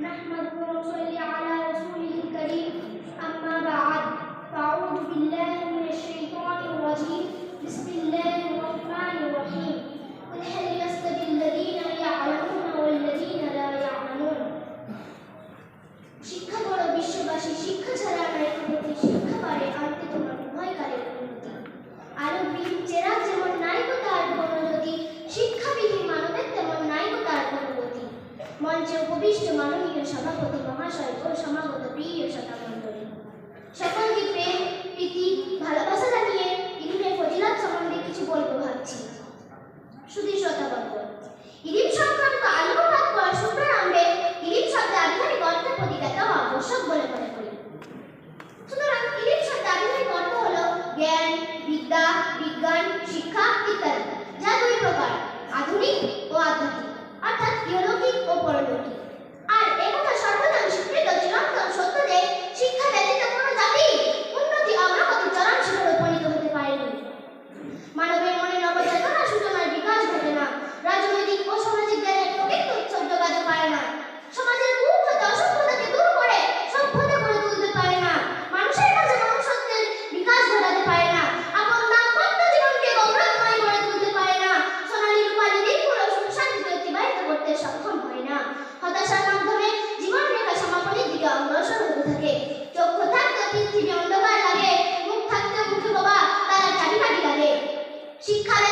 نحمده ونصلي على رسوله الكريم أما بعد فأعوذ بالله من الشيطان الرجيم بسم الله الرحمن الرحيم قل هل يستوي الذين يعلمون والذين لا يعلمون শিক্ষা বড় বিশ্ববাসী শিক্ষা ছাড়া নাই উন্নতি শিক্ষা পারে আনতে তোমার উভয় কালের উন্নতি আরও বীর চেরা যেমন নাই গো তার গণজ্যোতি শিক্ষাবিহীন মানবের তেমন নাই গো তার গণগতি মঞ্চে উপবিষ্ট মাননীয় সম্মানীয় সভাপতি, মহাশয় ও সমাগত প্রিয় শ্রোতামণ্ডলী সকলকে প্রেম, প্রীতি, ভালোবাসা জানিয়ে সম্বন্ধে কিছু বলব ভাবছি। শুধু সংক্রান্ত আলোকপাত শব্দে অর্থ আবশ্যক বলে মনে করি। সুতরাং ইদিন শব্দে আবিধানিক অর্থ হল জ্ঞান, বিদ্যা, বিজ্ঞান, শিক্ষা ইত্যাদি, যা দুই প্রকার, আধুনিক ও আধ্যাত্মিক। শিক্ষা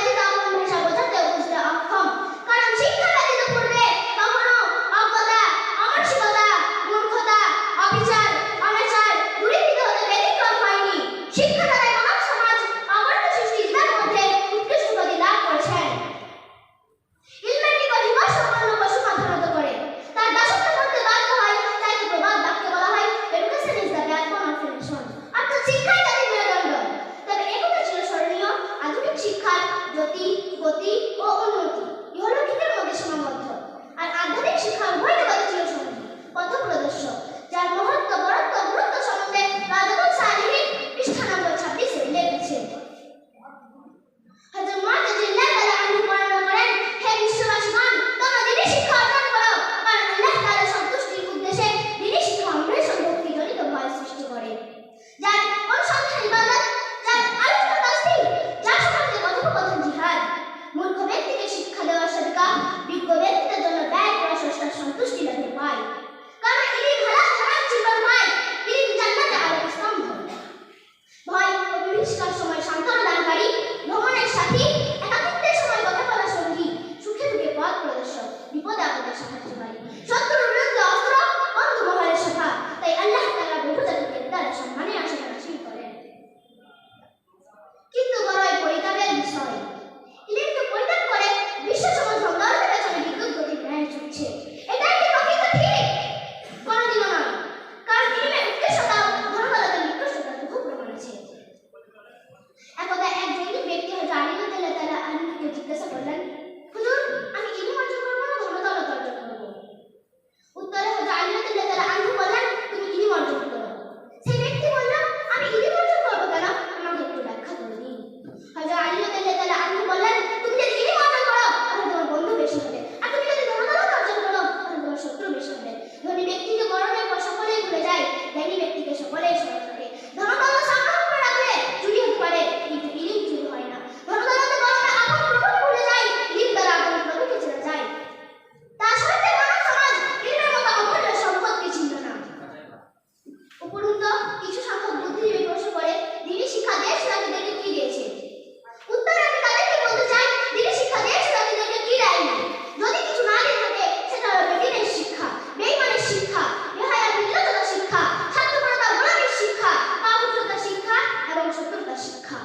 ಶಿಖಾ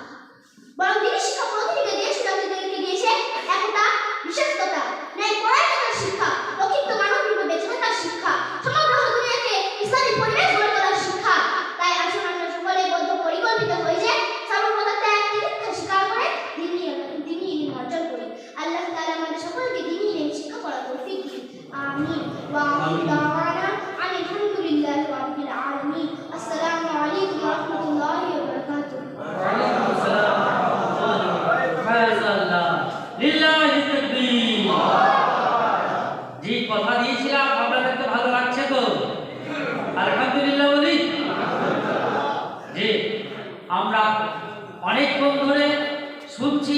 ಬೌದ್ಧಿಕ ಶಿಖಾ ಮೌಖಿಕ ಕ್ರಿಯೆ একটা বিশেষতা, ন্যায় শিক্ষা প্রকৃত মানবরূপে বেঁচে থাকার শিক্ষা, সমগ্র দুনিয়াকে ইসলামী পরিবেশ গড়ে তোলার শিক্ষা। তাই আসুন আমরা সকলে বদ্ধ পরিকল্পিত হয়ে যে স্বীকার করে দিনই দিনই ইলিম অর্জন করি। আল্লাহ আমাদের সকলকে দিনই ইলিম শিক্ষা করা অনেকক্ষণ ধরে শুনছি